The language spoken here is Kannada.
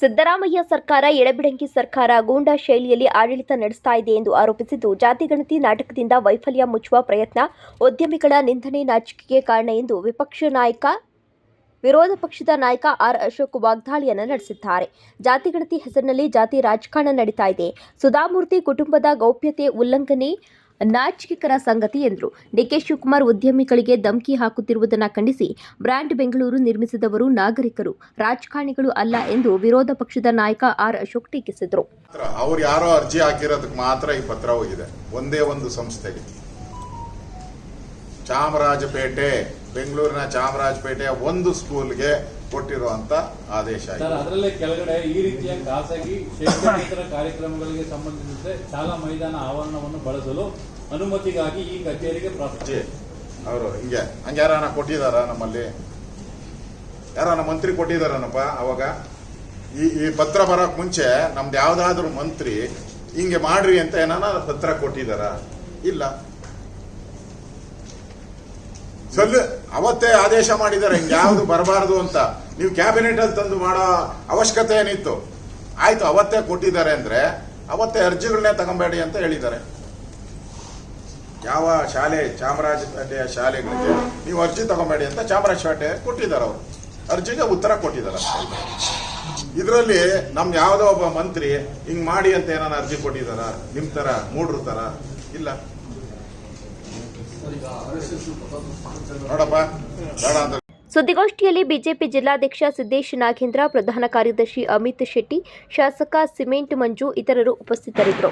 ಸಿದ್ದರಾಮಯ್ಯ ಸರ್ಕಾರ, ಎಡಬಿಡಂಗಿ ಸರ್ಕಾರ ಗೂಂಡಾ ಶೈಲಿಯಲ್ಲಿ ಆಡಳಿತ ನಡೆಸ್ತಾ ಇದೆ ಎಂದು ಆರೋಪಿಸಿದ್ದು ಜಾತಿಗಣತಿ ನಾಟಕದಿಂದ ವೈಫಲ್ಯ ಮುಚ್ಚುವ ಪ್ರಯತ್ನ ಉದ್ಯಮಿಗಳ ನಿಂದನೆ ನಾಚಿಕೆಗೆ ಕಾರಣ ಎಂದು ವಿಪಕ್ಷ ನಾಯಕ, ವಿರೋಧ ಪಕ್ಷದ ನಾಯಕ ಆರ್ ಅಶೋಕ್ ವಾಗ್ದಾಳಿಯನ್ನು ನಡೆಸಿದ್ದಾರೆ. ಜಾತಿಗಣತಿ ಹೆಸರಿನಲ್ಲಿ ಜಾತಿ ರಾಜಕಾರಣ ನಡೀತಾ ಇದೆ. ಸುಧಾಮೂರ್ತಿ ಕುಟುಂಬದ ಗೌಪ್ಯತೆ ಉಲ್ಲಂಘನೆ ನಾಚಿಕೆಕರ ಸಂಗತಿ ಎಂದರು. ಡಿಕೆ ಶಿವಕುಮಾರ್ ಉದ್ಯಮಿಗಳಿಗೆ ಧಮಕಿ ಹಾಕುತ್ತಿರುವುದನ್ನು ಖಂಡಿಸಿ ಬ್ರ್ಯಾಂಡ್ ಬೆಂಗಳೂರು ನಿರ್ಮಿಸಿದವರು ನಾಗರಿಕರು. ರಾಜಕಾರಣಿಗಳು ಅಲ್ಲ ಎಂದು ವಿರೋಧ ಪಕ್ಷದ ನಾಯಕ ಆರ್. ಅಶೋಕ್ ಟೀಕಿಸಿದರು. ಯಾರೋ ಅರ್ಜಿ ಹಾಕಿರೋದಕ್ಕೆ ಮಾತ್ರ ಈ ಪತ್ರ ಒಂದೇ ಒಂದು ಸಂಸ್ಥೆಗೆ. ಚಾಮರಾಜಪೇಟೆ ಬೆಂಗಳೂರಿನ ಚಾಮರಾಜಪೇಟೆಯ ಒಂದು ಸ್ಕೂಲ್ಗೆ ಕೊಟ್ಟಿರುವಂತ ಆದೇಶ ಅದರಲ್ಲೇ ಕೆಳಗಡೆ ಈ ರೀತಿಯ ಖಾಸಗಿ ಶೈಕ್ಷಣಿಕೇತರ ಕಾರ್ಯಕ್ರಮಗಳಿಗೆ ಸಂಬಂಧಿಸಿದಂತೆ ಶಾಲಾ ಮೈದಾನ ಆವರಣವನ್ನು ಬಳಸಲು ಅನುಮತಿಗಾಗಿ ಈ ಕಚೇರಿಗೆ ಅರ್ಜಿ ಅವರು ಹಿಂಗೆ ಹಂಗೆ ಯಾರನ್ನ ಕೊಟ್ಟಿದಾರ ನಮ್ಮಲ್ಲಿ? ಯಾರನ್ನ ಮಂತ್ರಿ ಕೊಟ್ಟಿದಾರನಪ್ಪ ಅವಾಗ? ಈ ಈ ಪತ್ರ ಬರೋಕ್ ಮುಂಚೆ ನಮ್ದು ಯಾವ್ದಾದ್ರು ಮಂತ್ರಿ ಹಿಂಗೆ ಮಾಡ್ರಿ ಅಂತ ಏನಾರ ಪತ್ರ ಕೊಟ್ಟಿದಾರ? ಇಲ್ಲ. ಸಲ್ಲ, ಅವತ್ತೇ ಆದೇಶ ಮಾಡಿದ್ದಾರೆ ಹಿಂಗೆ ಯಾವುದು ಬರಬಾರದು ಅಂತ. ನೀವು ಕ್ಯಾಬಿನೆಟ್ ಅಲ್ಲಿ ತಂದು ಮಾಡೋ ಅವಶ್ಯಕತೆ ಏನಿತ್ತು? ಆಯ್ತು, ಅವತ್ತೇ ಕೊಟ್ಟಿದ್ದಾರೆ ಅಂದ್ರೆ, ಅವತ್ತೇ ಅರ್ಜಿಗಳನ್ನೇ ತಗೊಂಬೇಡಿ ಅಂತ ಹೇಳಿದ್ದಾರೆ. ಯಾವ ಶಾಲೆ, ಚಾಮರಾಜಪೇಟೆಯ ಶಾಲೆಗಳಿಗೆ ನೀವು ಅರ್ಜಿ ತಗೊಂಬೇಡಿ ಅಂತ ಚಾಮರಾಜಪೇಟೆ ಕೊಟ್ಟಿದ್ದಾರೆ ಅವರು. ಅರ್ಜಿಗೆ ಉತ್ತರ ಕೊಟ್ಟಿದ್ದಾರೆ ಇದರಲ್ಲಿ ನಮ್ ಯಾವುದೋ ಒಬ್ಬ ಮಂತ್ರಿ, ಹಿಂಗ್ ಮಾಡಿ ಅಂತ ಏನಾರ ಅರ್ಜಿ ಕೊಟ್ಟಿದಾರ ನಿಮ್ ತರ, ಮೂಡ್ರು ತರ, ಇಲ್ಲ. ಸುದ್ದಿಗೋಷ್ಠಿಯಲ್ಲಿ ಬಿಜೆಪಿ ಜಿಲ್ಲಾಧ್ಯಕ್ಷ ಸಿದ್ದೇಶ್ ನಾಗೇಂದ್ರ ಪ್ರಧಾನ ಕಾರ್ಯದರ್ಶಿ ಅಮಿತ್ ಶೆಟ್ಟಿ ಶಾಸಕ ಸಿಮೆಂಟ್ ಮಂಜು ಇತರರು ಉಪಸ್ಥಿತರಿದ್ದರು.